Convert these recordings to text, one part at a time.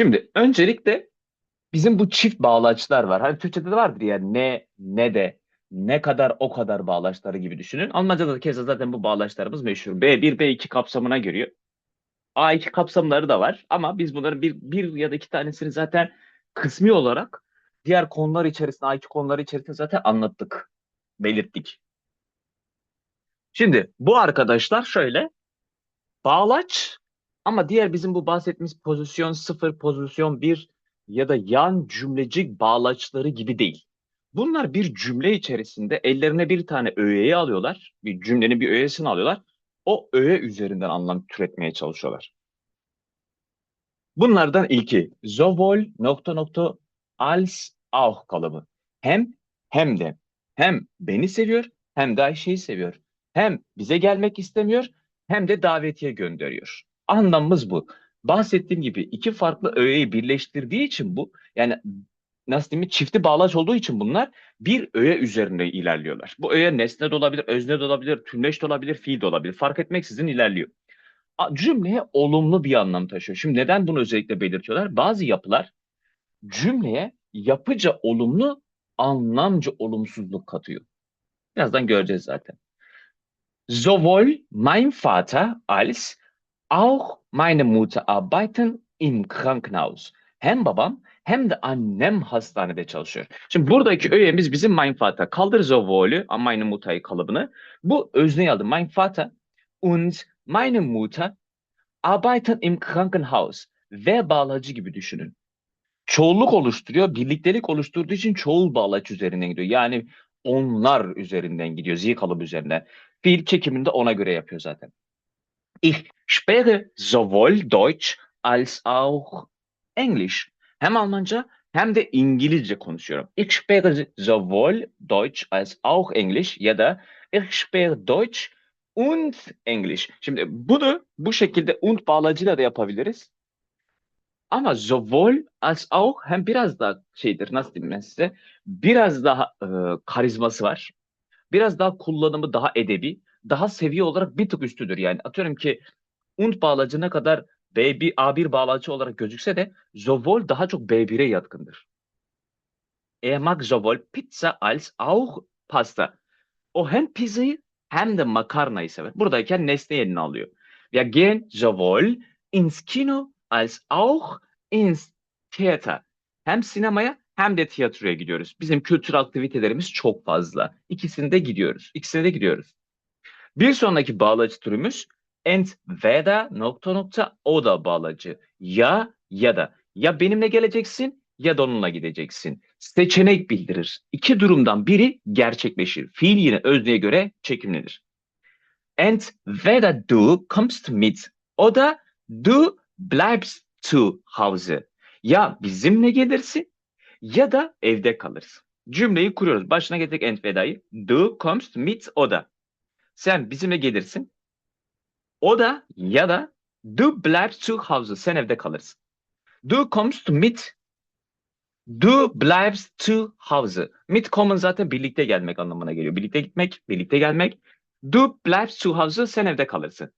Şimdi öncelikle bizim bu çift bağlaçlar var. Hani Türkçe'de de vardır ya ne, ne de, ne kadar o kadar bağlaçları gibi düşünün. Almanca'da da keza zaten bu bağlaçlarımız meşhur. B1, B2 kapsamına giriyor. A2 kapsamları da var ama biz bunların bir, bir ya da iki tanesini zaten kısmi olarak diğer konular içerisinde, A2 konuları içerisinde zaten anlattık, belirttik. Şimdi bu arkadaşlar şöyle bağlaç ama diğer bizim bu bahsettiğimiz pozisyon 0, pozisyon 1 ya da yan cümlecik bağlaçları gibi değil. Bunlar bir cümle içerisinde ellerine bir tane öğeyi alıyorlar. Bir cümlenin bir öğesini alıyorlar. O öğe üzerinden anlam türetmeye çalışıyorlar. Bunlardan ilki sowohl nokta nokta als auch kalıbı. Hem hem de hem beni seviyor hem de Ayşe'yi seviyor. Hem bize gelmek istemiyor hem de davetiye gönderiyor. Anlamımız bu. Bahsettiğim gibi iki farklı öğeyi birleştirdiği için bu yani nasıl diyeyim çifti bağlaç olduğu için bunlar bir öğe üzerinde ilerliyorlar. Bu öğe nesne de olabilir, özne de olabilir, tümleç de olabilir, fiil de olabilir. Fark etmeksizin ilerliyor. Cümleye olumlu bir anlam taşıyor. Şimdi neden bunu özellikle belirtiyorlar? Bazı yapılar cümleye yapıca olumlu, anlamca olumsuzluk katıyor. Birazdan göreceğiz zaten. Sowohl mein Vater als auch meine Mutter arbeiten im Krankenhaus. Hem babam hem de annem hastanede çalışıyor. Şimdi buradaki öğemiz bizim mein Vater. Kaldır sowohl'ü, meine Mutter'ı kalıbını. Bu özneyi aldı. Mein Vater und meine Mutter arbeiten im Krankenhaus. Ve bağlacı gibi düşünün. Çoğulluk oluşturuyor, birliktelik oluşturduğu için çoğul bağlaç üzerinden gidiyor. Yani onlar üzerinden gidiyor, zi kalıbı üzerine. Fiil çekiminde ona göre yapıyor zaten. Ich spreche sowohl Deutsch als auch Englisch. Hem Almanca hem de İngilizce konuşuyorum. Ich spreche sowohl Deutsch als auch English ya da ich spreche Deutsch und English. Şimdi bunu bu şekilde und bağlacıyla da yapabiliriz. Ama sowohl als auch hem biraz daha şeydir nasıl diyeyim ben size biraz daha e, karizması var. Biraz daha kullanımı daha edebi, daha seviye olarak bir tık üstüdür yani. Atıyorum ki und bağlacı ne kadar B1, A1 bağlacı olarak gözükse de sowohl daha çok B1'e yatkındır. Er mag sowohl Pizza als auch Pasta. O hem pizzayı hem de makarnayı sever. Buradayken nesne yerini alıyor. Wir gehen sowohl ins Kino als auch ins Theater. Hem sinemaya hem de tiyatroya gidiyoruz. Bizim kültür aktivitelerimiz çok fazla. İkisinde gidiyoruz. İkisine de gidiyoruz. Bir sonraki bağlacı türümüz entweder nokta nokta o da bağlacı. Ya ya da. Ya benimle geleceksin ya da onunla gideceksin. Seçenek bildirir. İki durumdan biri gerçekleşir. Fiil yine özneye göre çekimlenir. Entweder du kommst mit o da du bleibst zu Hause. Ya bizimle gelirsin ya da evde kalırsın. Cümleyi kuruyoruz. Başına getirdik entweder'yı. Du kommst mit o da. Sen bizimle gelirsin. O da ya da du bleibst zu Hause. Sen evde kalırsın. Du kommst mit. Du bleibst zu Hause. Mit kommen zaten birlikte gelmek anlamına geliyor. Birlikte gitmek, birlikte gelmek. Du bleibst zu Hause. Sen evde kalırsın.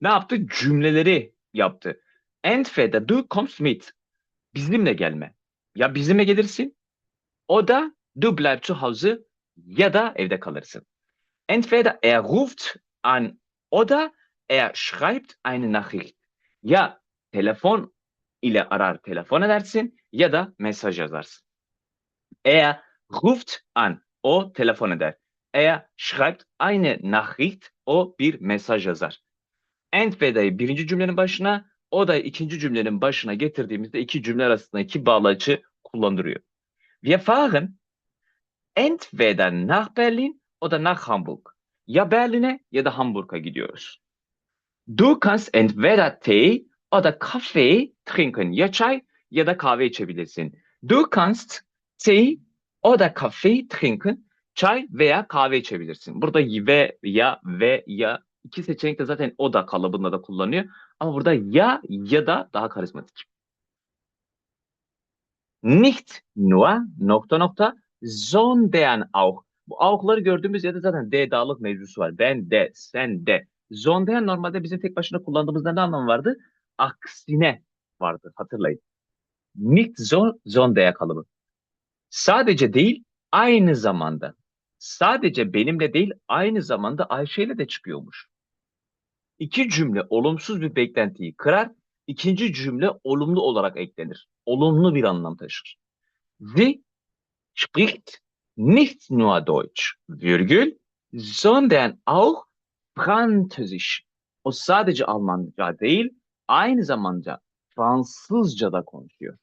Ne yaptı? Cümleleri yaptı. Entweder du kommst mit. Bizimle gelme. Ya bizimle gelirsin. O da du bleibst zu Hause ya da evde kalırsın. Entweder er ruft an o da er schreibt eine Nachricht. Ya telefon ile arar telefon edersin ya da mesaj yazarsın. Er ruft an o telefon eder. Er schreibt eine Nachricht o bir mesaj yazar. Entweder'ı birinci cümlenin başına o da ikinci cümlenin başına getirdiğimizde iki cümle arasında iki bağlacı kullandırıyor. Wir fahren entweder nach Berlin oder nach Hamburg. Ya Berlin'e ya da Hamburg'a gidiyoruz. Du kannst entweder Tee oder Kaffee trinken. Ya çay ya da kahve içebilirsin. Du kannst Tee oder Kaffee trinken. Çay veya kahve içebilirsin. Burada ve ya ve ya iki seçenek de zaten o da kalıbında da kullanıyor. Ama burada ya ya da daha karizmatik. Nicht nur nokta nokta sondern auch. Bu auch'ları gördüğümüz yerde zaten D dağlık mevzusu var. Ben de, sen de. Sondern normalde bizim tek başına kullandığımızda ne anlamı vardı? Aksine vardı. Hatırlayın. nicht so sondern kalıbı. Sadece değil, aynı zamanda. Sadece benimle değil, aynı zamanda Ayşe ile de çıkıyormuş. İki cümle olumsuz bir beklentiyi kırar, ikinci cümle olumlu olarak eklenir. Olumlu bir anlam taşır. Sie spricht nicht nur Deutsch, Virgül, sondern auch Französisch. O sadece Almanca değil, aynı zamanda Fransızca da konuşuyor.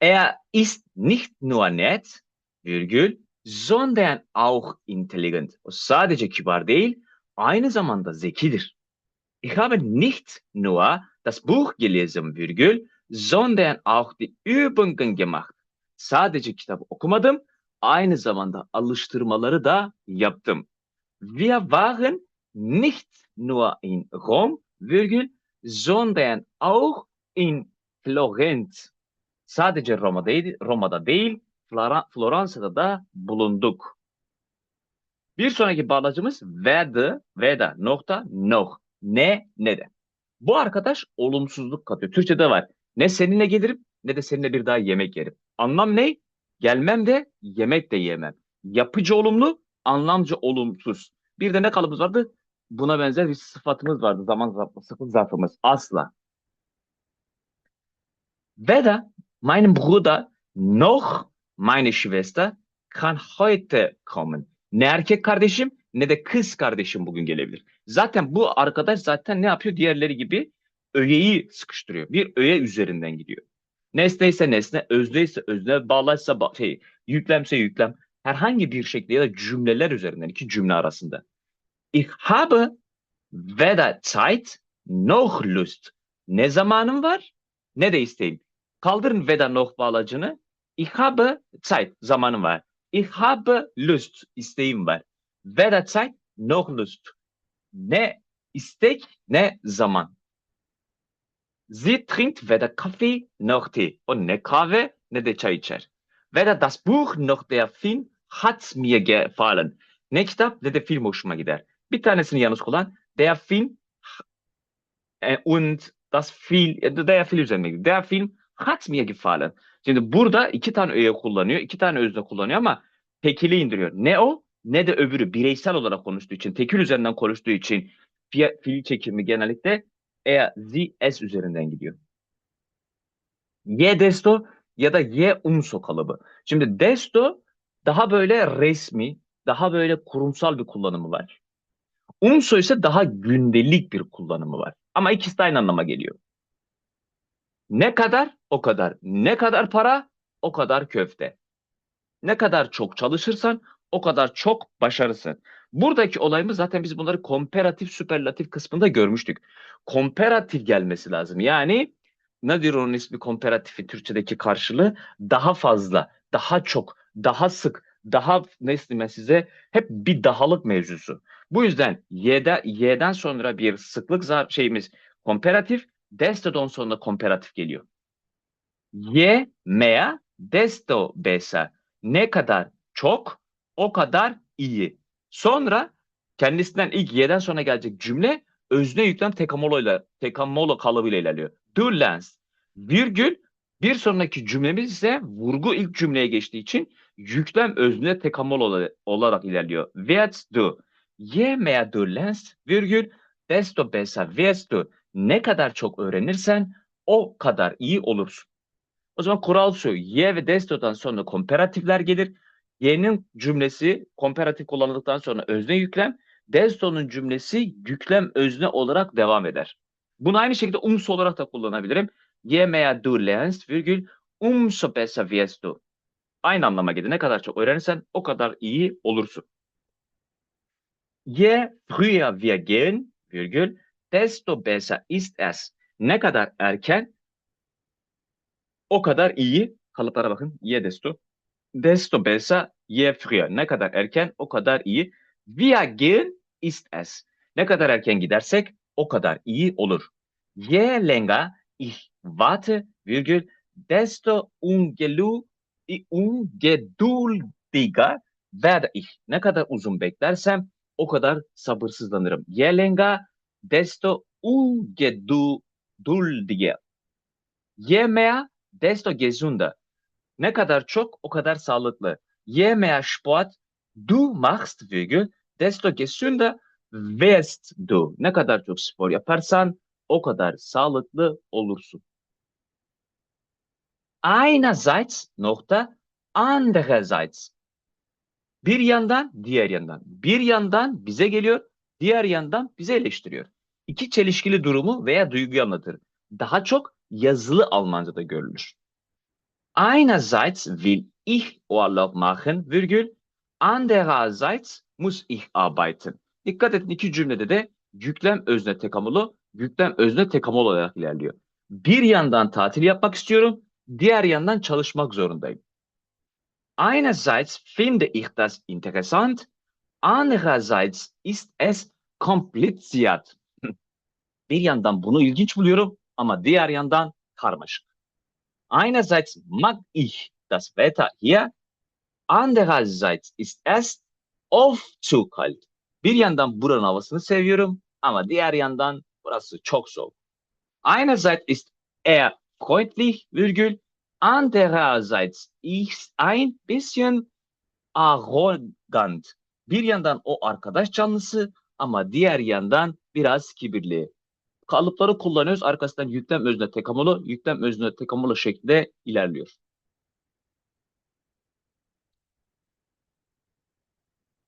Er ist nicht nur nett, Virgül, sondern auch intelligent. O sadece kibar değil, aynı zamanda zekidir. Ich habe nicht nur das Buch gelesen, Virgül, sondern auch die Übungen gemacht. Sadece kitabı okumadım, aynı zamanda alıştırmaları da yaptım. Wir waren nicht nur in Rom, Virgül, sondern auch in Florenz. Sadece Roma'daydı, Roma'da değil, Flora- Floransa'da da bulunduk. Bir sonraki bağlacımız werde, weda nokta noh. Ne, ne. Bu arkadaş olumsuzluk katıyor. Türkçe'de var. Ne seninle gelirim ne de seninle bir daha yemek yerim. Anlam ne? Gelmem de yemek de yemem. Yapıcı olumlu, anlamcı olumsuz. Bir de ne kalıbımız vardı? Buna benzer bir sıfatımız vardı. Zaman zarfı, sıfat zarfımız. Asla. Weder mein Bruder noch meine Schwester kann heute kommen. Ne erkek kardeşim ne de kız kardeşim bugün gelebilir. Zaten bu arkadaş zaten ne yapıyor? Diğerleri gibi öğeyi sıkıştırıyor. Bir öğe üzerinden gidiyor. Nesne ise nesne, özne ise özne, bağlaçsa ba şey, yüklemse yüklem. Herhangi bir şekilde ya da cümleler üzerinden iki cümle arasında. Ich habe weder Zeit noch Lust. Ne zamanım var ne de isteğim. Kaldırın weder noch bağlacını. Ich habe Zeit, zamanım var. Ich habe Lust, isteğim var. Weder Zeit noch Lust. Ne istek ne zaman. Sie trinkt weder Kaffee noch Tee. O ne kahve ne de çay içer. Weder das Buch noch der Film hat mir gefallen. Ne kitap ne de film hoşuma gider. Bir tanesini yalnız kullan. Der Film e, und das Film, e, der Film üzerine gidiyor. Der Film hat mir gefallen. Şimdi burada iki tane öğe kullanıyor, iki tane özne kullanıyor ama tekili indiriyor. Ne o ne de öbürü bireysel olarak konuştuğu için, tekil üzerinden konuştuğu için fi- fiil çekimi genellikle zi, es üzerinden gidiyor. Ye desto ya da ye umso kalıbı. Şimdi desto daha böyle resmi, daha böyle kurumsal bir kullanımı var. Umso ise daha gündelik bir kullanımı var. Ama ikisi de aynı anlama geliyor. Ne kadar? O kadar. Ne kadar para? O kadar köfte. Ne kadar çok çalışırsan o kadar çok başarısın. Buradaki olayımız zaten biz bunları komperatif süperlatif kısmında görmüştük. Komperatif gelmesi lazım. Yani nedir onun ismi komperatifin Türkçedeki karşılığı? Daha fazla, daha çok, daha sık, daha ne ben size hep bir dahalık mevzusu. Bu yüzden y'de, y'den sonra bir sıklık zar şeyimiz komperatif, desto'dan sonra komperatif geliyor. Ye, mea, desto besa. Ne kadar çok, o kadar iyi. Sonra kendisinden ilk y'den sonra gelecek cümle özne yüklem tekamolo ile tekamolo kalıbıyla ilerliyor. Du lernst. Virgül bir sonraki cümlemiz ise vurgu ilk cümleye geçtiği için yüklem özne tekamol ola- olarak ilerliyor. Wirst du. Je mehr du lernst, virgül, desto besser wirst du. Ne kadar çok öğrenirsen o kadar iyi olursun. O zaman kural şu. Ye ve desto'dan sonra komperatifler gelir. Y'nin cümlesi komperatif kullanıldıktan sonra özne yüklem. Desto'nun cümlesi yüklem özne olarak devam eder. Bunu aynı şekilde umso olarak da kullanabilirim. Je mehr du lernst, virgül, besser wirst du. Aynı anlama gelir. Ne kadar çok öğrenirsen o kadar iyi olursun. Je früher wir gehen, virgül, desto besser ist es. Ne kadar erken o kadar iyi. Kalıplara bakın. Je desto. Desto besser, je früher. Ne kadar erken o kadar iyi. Wir gehen ist es. Ne kadar erken gidersek o kadar iyi olur. Je länger ich warte, virgül, desto ungelu, ungeduldiger werde ich. Ne kadar uzun beklersem o kadar sabırsızlanırım. Je länger, desto ungeduldiger. Je mehr, desto gesünder. Ne kadar çok, o kadar sağlıklı. Je mehr Sport du machst, virgül, desto gesünder wirst du. Ne kadar çok spor yaparsan, o kadar sağlıklı olursun. Einerseits nokta, andererseits. Bir yandan, diğer yandan. Bir yandan bize geliyor, diğer yandan bize eleştiriyor. İki çelişkili durumu veya duyguyu anlatır. Daha çok yazılı Almanca'da görülür. Einerseits will ich Urlaub machen, virgül, andererseits muss ich arbeiten. Dikkat edin iki cümlede de yüklem özne tekamülü, yüklem özne tekamül olarak ilerliyor. Bir yandan tatil yapmak istiyorum, diğer yandan çalışmak zorundayım. Einerseits finde ich das interessant, andererseits ist es kompliziert. Bir yandan bunu ilginç buluyorum ama diğer yandan karmaşık. Einerseits mag ich das Wetter hier, andererseits ist es oft zu kalt. Bir yandan buranın havasını seviyorum ama diğer yandan burası çok soğuk. Einerseits ist er freundlich, virgül, andererseits ist ein bisschen arrogant. Bir yandan o arkadaş canlısı ama diğer yandan biraz kibirli. Kalıpları kullanıyoruz. Arkasından yüklem özne tekamülü, yüklem özne tekamülü şeklinde ilerliyor.